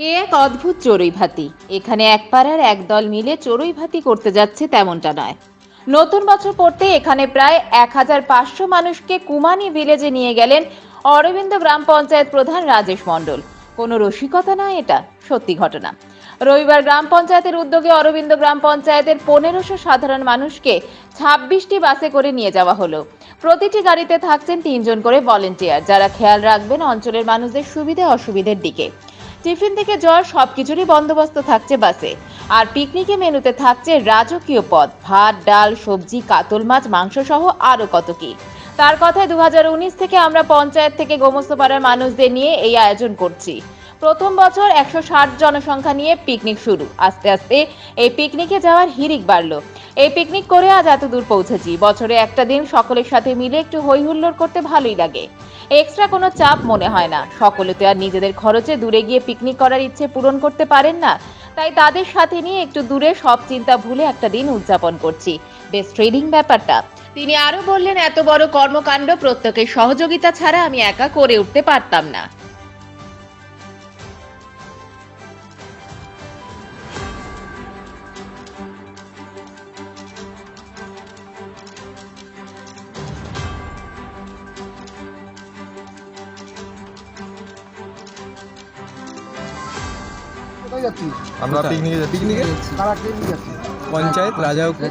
এ এক অদ্ভুত চড়ুই ভাতি। এখানে এক পাড়ার এক দল মিলে চড়ুই ভাতি করতে যাচ্ছে তেমনটা নয়। নতুন বছর পড়তে এখানে প্রায় এক হাজার পাঁচশো মানুষকে কুমানি ভিলেজে নিয়ে গেলেন অরবিন্দ গ্রাম পঞ্চায়েত প্রধান রাজেশ মণ্ডল। কোনো রসিকতা নয় এটা, সত্যি ঘটনা। রবিবার গ্রাম পঞ্চায়েতের উদ্যোগে অরবিন্দ গ্রাম পঞ্চায়েতের পনেরোশো সাধারণ মানুষকে ছাব্বিশটি বাসে করে নিয়ে যাওয়া হলো। প্রতিটি গাড়িতে থাকছেন তিনজন করে ভলেন্টিয়ার, যারা খেয়াল রাখবেন অঞ্চলের মানুষদের সুবিধে অসুবিধের দিকে। টিফিন থেকে জ্বর সবকিছুরই বন্দোবস্ত থাকছে বাসে। আর পিকনিকে মেনুতে থাকছে রাজকীয় পদ, ভাত, ডাল, সবজি, কাতল মাছ মাংস সহ আরও কত কি। তার কথায় দু হাজার উনিশ থেকে আমরা পঞ্চায়েত থেকে গোমস্তপাড়ার মানুষদের নিয়ে এই আয়োজন করছি। প্রথম বছর একশো ষাট জনসংখ্যা নিয়ে পিকনিক শুরু। আস্তে আস্তে এই পিকনিকে যাওয়ার হিরিক বাড়ল। এই পিকনিক করে আজ এত দূর পৌঁছেছি। বছরে একটা দিন সকলের সাথে মিলে একটু হই হুল্লোড় করতে ভালোই লাগে। এক্সট্রা কোনো চাপ মনে হয় না। সকলে তো আর নিজেদের খরচে দূরে গিয়ে পিকনিক করার ইচ্ছে পূরণ করতে পারেন না। তাই তাদের সাথে নিয়ে একটু দূরে সব চিন্তা ভুলে একটা দিন উদযাপন করছি। বেশ ট্রেডিং ব্যাপারটা। তিনি আরও বললেন, এত বড় কর্মকাণ্ড প্রত্যেকের সহযোগিতা ছাড়া আমি একা করে উঠতে পারতাম না। কোথায় যাচ্ছি? আমরা পিকনিকে যাচ্ছি। পিকনিকে কারা কে নিয়ে যাচ্ছি? পঞ্চায়েত রাজাউপুর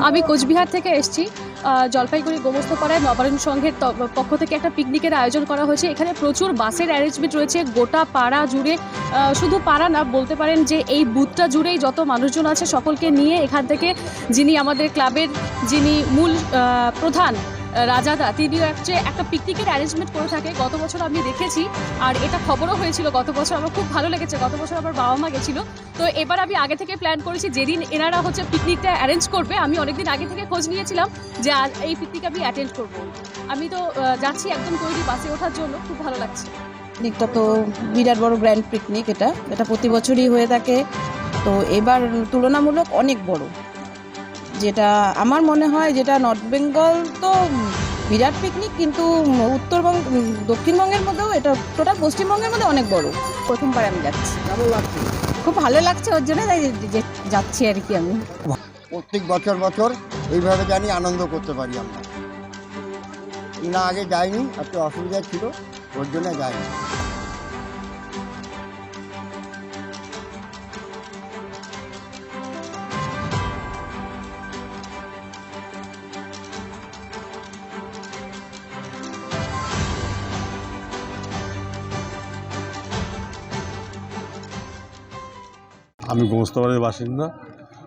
আমি কোচবিহার থেকে এসেছি। জলপাইগুড়ি গোমস্তপাড়ায় নবায়ন সংঘের ত- পক্ষ থেকে একটা পিকনিকের আয়োজন করা হয়েছে। এখানে প্রচুর বাসের অ্যারেঞ্জমেন্ট রয়েছে। গোটা পাড়া জুড়ে শুধু পাড়া না বলতে পারেন যে এই বুথটা জুড়েই যত মানুষজন আছে সকলকে নিয়ে এখান থেকে যিনি আমাদের ক্লাবের যিনি মূল প্রধান রাজাদা, তিনিও হচ্ছে একটা পিকনিকের অ্যারেঞ্জমেন্ট করে থাকে। গত বছর আমি দেখেছি, আর এটা খবরও হয়েছিল গত বছর। আমার খুব ভালো লেগেছে, গত বছর আমার বাবা মা গেছিল। তো এবার আমি আগে থেকে প্ল্যান করেছি, যেদিন এনারা হচ্ছে পিকনিকটা অ্যারেঞ্জ করবে, আমি অনেকদিন আগে থেকে খোঁজ নিয়েছিলাম যে এই পিকনিক আমি অ্যাটেন্ড করব। আমি তো যাচ্ছি একদম তৈরি বাসে ওঠার জন্য, খুব ভালো লাগছে। পিকনিকটা তো বিরাট বড় গ্র্যান্ড পিকনিক এটা। এটা প্রতি বছরই হয়ে থাকে। তো এবার তুলনামূলক অনেক বড়। যেটা আমার মনে হয় যেটা নর্থ বেঙ্গল তো বিরাট পিকনিক কিন্তু উত্তরবঙ্গ দক্ষিণবঙ্গের মধ্যেও এটা টোটাল পশ্চিমবঙ্গের মধ্যে অনেক বড়। প্রথমবার আমি যাচ্ছি। খুব ভালো লাগছে ওর জন্য তাই যাচ্ছি আর কি আমি। প্রত্যেক বছর বছর এইভাবে জানি আনন্দ করতে পারি আমরা। না আগে যাইনি একটু অসুবিধা ছিল ওর জন্য যাইনি। আমি গোমস্তাবাড়ির বাসিন্দা।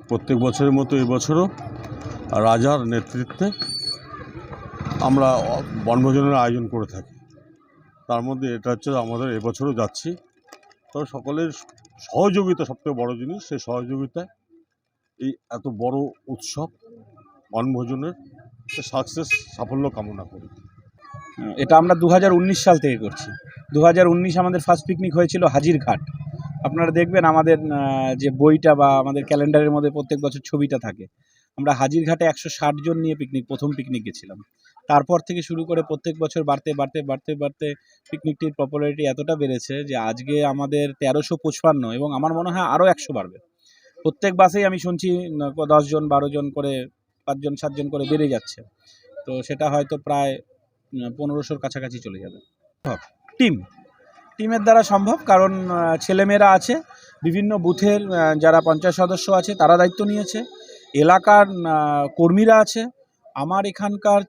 প্রত্যেক বছরের মতো এবছরও রাজার নেতৃত্বে আমরা বনভোজনের আয়োজন করে থাকি। তার মধ্যে এটা হচ্ছে আমাদের এবছরও যাচ্ছি। তবে সকলের সহযোগিতা সবথেকে বড় জিনিস, সেই সহযোগিতায় এই এত বড় উৎসব বনভোজনের সাকসেস সাফল্য কামনা করি। এটা আমরা দু হাজার উনিশ সাল থেকে করছি। দু আমাদের ফার্স্ট পিকনিক হয়েছিল হাজিরঘাট আপনারা দেখবেন আমাদের যে বইটা বা আমাদের ক্যালেন্ডারের মধ্যে প্রত্যেক বছর ছবিটা থাকে। আমরা হাজিরঘাটে একশো ষাট জন নিয়ে পিকনিক প্রথম পিকনিক গেছিলাম। তারপর থেকে শুরু করে প্রত্যেক বছর বাড়তে বাড়তে বাড়তে বাড়তে পিকনিকটির পপুলারিটি এতটা বেড়েছে যে আজকে আমাদের তেরোশো পঁচপান্ন এবং আমার মনে হয় আরও একশো বাড়বে। প্রত্যেক বাসেই আমি শুনছি দশ জন, বারো জন করে পাঁচজন সাতজন করে বেড়ে যাচ্ছে। তো সেটা হয়তো প্রায় পনেরোশোর কাছাকাছি চলে যাবে। টিম টিমের দ্বারা সম্ভব, কারণ ছেলেমেয়েরা আছে, বিভিন্ন বুথের যারা পঞ্চায়েত সদস্য আছে, তারা দায়িত্ব নিয়েছে, এলাকার কর্মীরা আছে, আমার এখানকার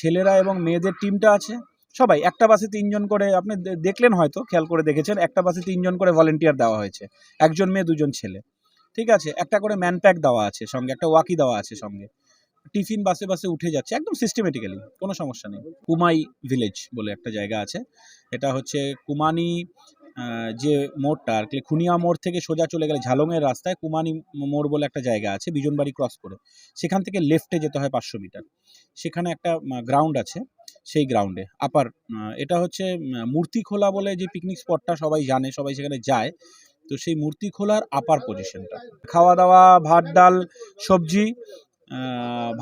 ছেলেরা এবং মেয়েদের টিমটা আছে, সবাই, একটা বাসে তিনজন করে, আপনি দেখলেন হয়তো, খেয়াল করে দেখেছেন, একটা বাসে তিনজন করে ভলেন্টিয়ার দেওয়া হয়েছে, একজন মেয়ে, দুজন ছেলে, ঠিক আছে, একটা করে ম্যান প্যাক দেওয়া আছে সঙ্গে, একটা ওয়াকি দেওয়া আছে সঙ্গে টিফিন বাসে বাসে উঠে যাচ্ছে, একদম সিস্টেমেটিক্যালি কোনো সমস্যা নেই। কুমাই ভিলেজ বলে একটা জায়গা আছে। এটা হচ্ছে কুমানি যে মোড়টা, আর কি, খুনিয়া মোড় থেকে সোজা চলে গেলে ঝালংয়ের রাস্তায় কুমানি মোড় বলে একটা জায়গা আছে, বিজনবাড়ি ক্রস করে। সেখান থেকে লেফটে যেতে হয় পাঁচশো মিটার। সেখানে একটা গ্রাউন্ড আছে, সেই গ্রাউন্ডে আপার এটা হচ্ছে মূর্তি খোলা বলে যে পিকনিক স্পটটা সবাই জানে, সবাই সেখানে যায়। তো সেই মূর্তি খোলার আপার পজিশনটা খাওয়া দাওয়া ভাত, ডাল, সবজি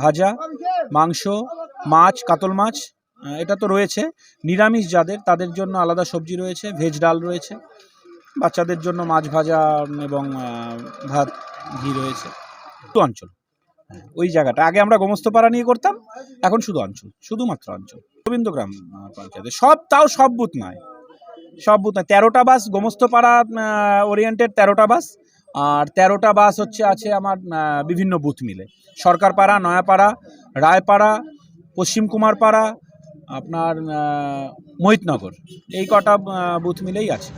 ভাজা মাংস মাছ কাতল মাছ এটা তো রয়েছে। নিরামিষ যাদের তাদের জন্য আলাদা সবজি রয়েছে ভেজ ডাল রয়েছে। বাচ্চাদের জন্য মাছ ভাজা এবং ভাত ঘি রয়েছে। শুধু অঞ্চল। হ্যাঁ, ওই জায়গাটা। আগে আমরা গোমস্তপাড়া নিয়ে করতাম এখন শুধু অঞ্চল শুধুমাত্র অঞ্চল। গোবিন্দগ্রাম পঞ্চায়েতে। সব তাও সব বুথ নয় সব বুথ নয়। তেরোটা বাস গোমস্তপাড়া ওরিয়েন্টেড তেরোটা বাস আর তেরোটা বাস হচ্ছে, আছে আমার বিভিন্ন বুথ মিলে। সরকারপাড়া, নয়াপাড়া, রায়পাড়া, পশ্চিম কুমারপাড়া, আপনার মোহিতনগর। এই কটা বুথ মিলেই আছে।